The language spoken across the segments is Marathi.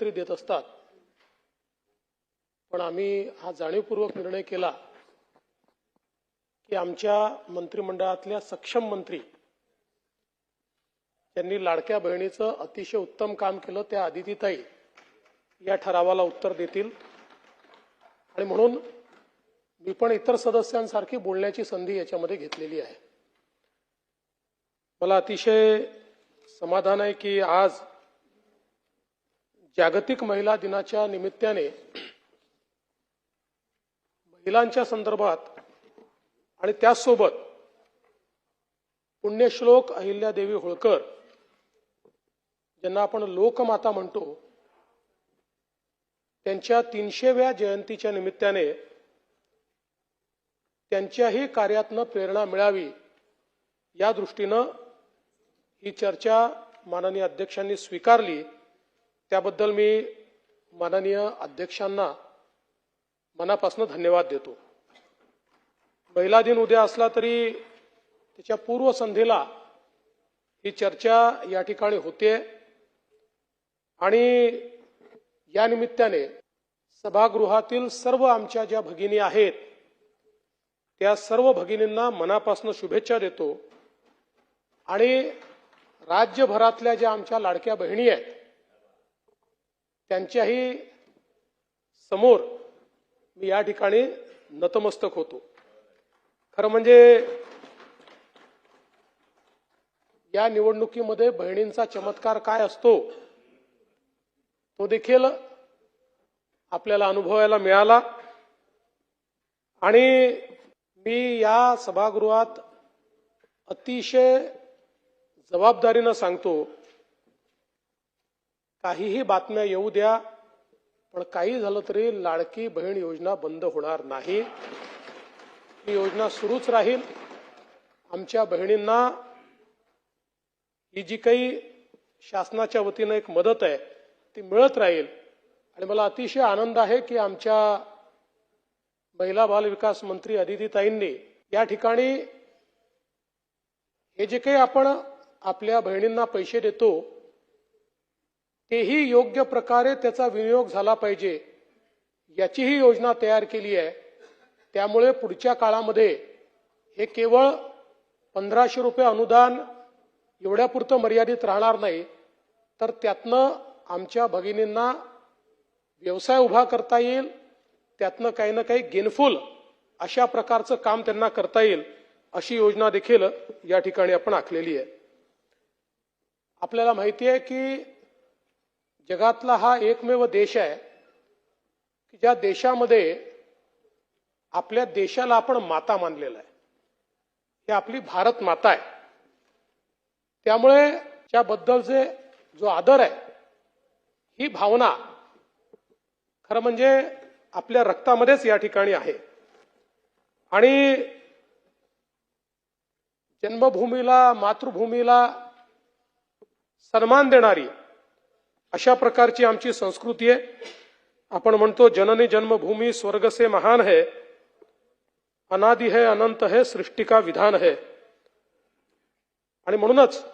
मुख्यमंत्री देत असतात. पण आम्ही हा जाणीवपूर्वक निर्णय केला की आमच्या मंत्रिमंडळातल्या सक्षम मंत्री त्यांनी लाडक्या बहिणीचं अतिशय उत्तम काम केलं त्या आदितीताई या ठरावाला उत्तर देतील. आणि म्हणून मी पण इतर सदस्यांसारखी बोलण्याची संधी याच्यामध्ये घेतलेली आहे. मला अतिशय समाधान आहे की आज जागतिक महिला दिनाच्या निमित्ताने महिलांच्या संदर्भात आणि त्याचसोबत पुण्यश्लोक अहिल्यादेवी होळकर ज्यांना आपण लोकमाता म्हणतो त्यांच्या तीनशेव्या जयंतीच्या निमित्ताने त्यांच्याही कार्यातनं प्रेरणा मिळावी या दृष्टीनं ही चर्चा माननीय अध्यक्षांनी स्वीकारली. त्याबद्दल मी माननीय अध्यक्षांना मनापासून धन्यवाद देतो. महिला दिन उद्या असला तरी त्याच्या पूर्वसंध्येला ही चर्चा या ठिकाणी होते आणि या निमित्ताने सभागृहातील सर्व आमच्या ज्या भगिनी आहेत त्या सर्व भगिनींना मनापासून शुभेच्छा देतो. आणि राज्यभरातल्या ज्या आमच्या लाडक्या बहिणी आहेत त्यांच्याही समोर मी या ठिकाणी नतमस्तक होतो. खरं म्हणजे या निवडणुकीमध्ये बहिणींचा चमत्कार काय असतो तो देखील आपल्याला अनुभवायला मिळाला. आणि मी या सभागृहात अतिशय जबाबदारीनं सांगतो काहीही बातम्या येऊ द्या पण काही झालं तरी लाडकी बहीण योजना बंद होणार नाही. ही योजना सुरूच राहील. आमच्या बहिणींना ही जी काही शासनाच्या वतीनं एक मदत आहे ती मिळत राहील. आणि मला अतिशय आनंद आहे की आमच्या महिला बाल विकास मंत्री अदितीताईंनी या ठिकाणी हे जे काही आपण आपल्या बहिणींना पैसे देतो तेही योग्य प्रकारे त्याचा विनियोग झाला पाहिजे. याचीही योजना तयार केली आहे. त्यामुळे पुढच्या काळामध्ये हे केवळ पंधराशे रुपये अनुदान एवढ्यापुरतं मर्यादित राहणार नाही तर त्यातनं आमच्या भगिनींना व्यवसाय उभा करता येईल त्यातनं काही ना काही गेनफुल अशा प्रकारचं काम त्यांना करता येईल अशी योजना देखील या ठिकाणी आपण आखलेली आहे. आपल्याला माहिती आहे की जगातला हा एकमेव देश आहे की ज्या देशामध्ये आपल्या देशाला आपण माता मानलेला आहे. ही आपली भारत माता आहे. त्यामुळे त्याबद्दलचे जो आदर आहे ही भावना खरं म्हणजे आपल्या रक्तामध्येच या ठिकाणी आहे. आणि जन्मभूमीला मातृभूमीला सन्मान देणारी अशा प्रकारची आमची संस्कृती आहे. आपण म्हणतो जननी जन्मभूमी स्वर्ग से महान है अनादि है अनंत है सृष्टी का विधान है. आणि म्हणूनच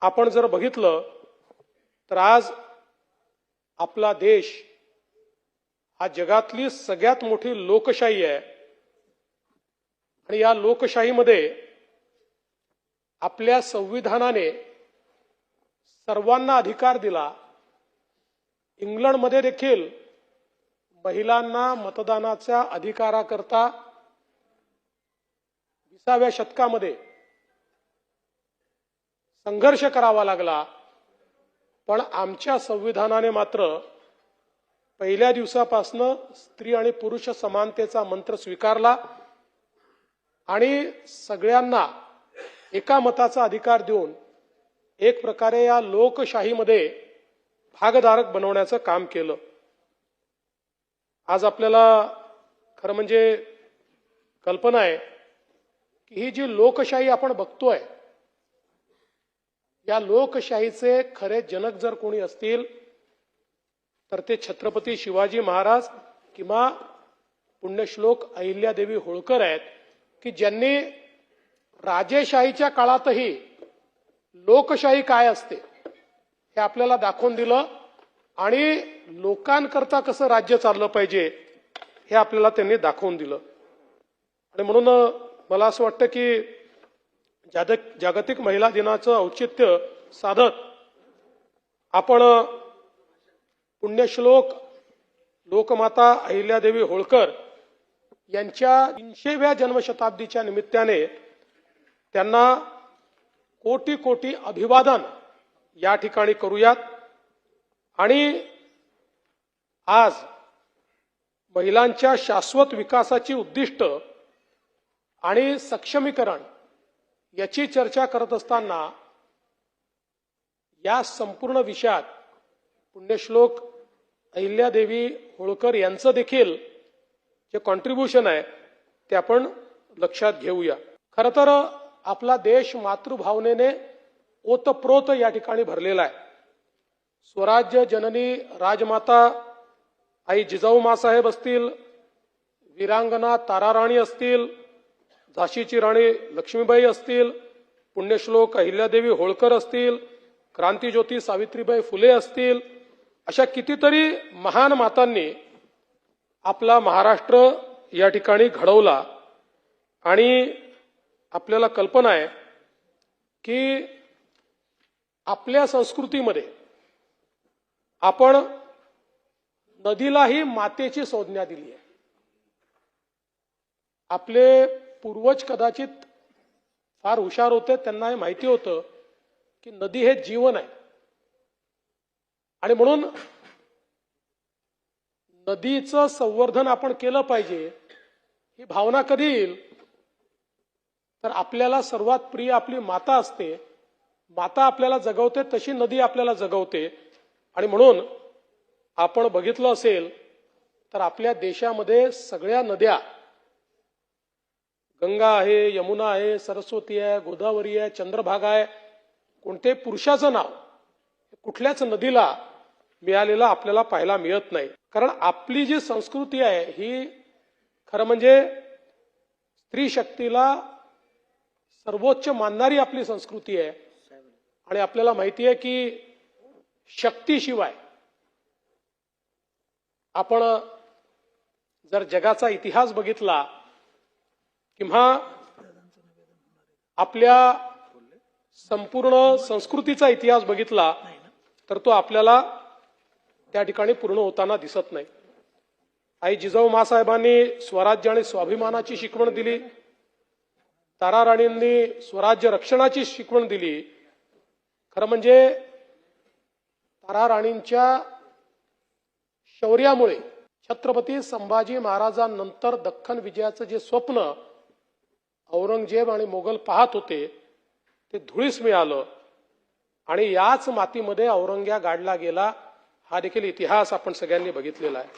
आपण जर बघितलं तर आज आपला देश हा जगातली सगळ्यात मोठी लोकशाही आहे. आणि या लोकशाहीमध्ये आपल्या संविधानाने सर्वांना अधिकार दिला. इंग्लंडमध्ये देखील महिलांना मतदानाच्या अधिकाराकरता विसाव्या शतकामध्ये संघर्ष करावा लागला. पण आमच्या संविधानाने मात्र पहिल्या दिवसापासनं स्त्री आणि पुरुष समानतेचा मंत्र स्वीकारला आणि सगळ्यांना एका मताचा अधिकार देऊन एक प्रकारे या लोकशाहीमध्ये भागधारक बनवण्याचं काम केलं. आज आपल्याला खरं म्हणजे कल्पना आहे की ही जी लोकशाही आपण बघतोय या लोकशाहीचे खरे जनक जर कोणी असतील तर ते छत्रपती शिवाजी महाराज किंवा पुण्यश्लोक अहिल्यादेवी होळकर आहेत की ज्यांनी राजेशाहीच्या काळातही लोकशाही काय असते हे आपल्याला दाखवून दिलं आणि लोकांकरता कसं राज्य चाललं पाहिजे हे आपल्याला त्यांनी दाखवून दिलं. आणि म्हणून मला असं वाटतं की जागतिक जागतिक महिला दिनाचं औचित्य साधत आपण पुण्यश्लोक लोकमाता अहिल्यादेवी होळकर यांच्या तीनशेव्या जन्मशताब्दीच्या निमित्ताने त्यांना कोटी कोटी अभिवादन या ठिकाणी करूयात. आणि आज महिलांच्या शाश्वत विकासाची उद्दिष्ट आणि सक्षमीकरण याची चर्चा करत असताना या संपूर्ण विषयात पुण्यश्लोक अहिल्यादेवी होळकर यांचं देखील जे कॉन्ट्रीब्युशन आहे ते आपण लक्षात घेऊया. खरं तर आपला देश मातृभावनेने ओतप्रोत या ठिकाणी भरलेला आहे. स्वराज्य जननी राजमाता आई जिजाऊ मासाहेब असतील वीरांगना ताराराणी असतील झाशीची राणी लक्ष्मीबाई असतील पुण्यश्लोक अहिल्यादेवी होळकर असतील क्रांतीज्योती सावित्रीबाई फुले असतील अशा कितीतरी महान मातांनी आपला महाराष्ट्र या ठिकाणी घडवला आणि आपल्याला कल्पना आहे की आपल्या संस्कृतीमध्ये आपण नदीलाही मातेची संज्ञा दिली आहे. आपले पूर्वज कदाचित फार हुशार होते त्यांना हे माहिती होतं की नदी हे जीवन आहे. आणि म्हणून नदीचं संवर्धन आपण केलं पाहिजे ही भावना कधी येईल? तर आपल्याला सर्वात प्रिय आपली माता असते. माता आपल्याला जगवते तशी नदी आपल्याला जगवते. आणि म्हणून आपण बघितलं असेल तर आपल्या देशामध्ये सगळ्या नद्या गंगा आहे यमुना आहे सरस्वती आहे गोदावरी आहे चंद्रभागा आहे कोणत्याही पुरुषाचं नाव कुठल्याच नदीला मिळालेलं आपल्याला पाहायला मिळत नाही. कारण आपली जी संस्कृती आहे ही खरं म्हणजे स्त्री शक्तीला सर्वोच्च मानणारी आपली संस्कृती आहे. आणि आपल्याला माहिती आहे की शक्तीशिवाय आपण जर जगाचा इतिहास बघितला किंवा आपल्या संपूर्ण संस्कृतीचा इतिहास बघितला तर तो आपल्याला त्या ठिकाणी पूर्ण होताना दिसत नाही. आई जिजाऊ मासाहेबांनी स्वराज्य आणि स्वाभिमानाची शिकवण दिली. तारा राणींनी स्वराज्य रक्षणाची शिकवण दिली. खरं म्हणजे तारा राणींच्या शौर्यामुळे छत्रपती संभाजी महाराजांनंतर दख्खन विजयाचं जे स्वप्न औरंगजेब आणि मोगल पाहत होते ते धुळीस मिळालं. आणि याच मातीमध्ये औरंग्या गाडला गेला. हा देखील इतिहास आपण सगळ्यांनी बघितलेला आहे.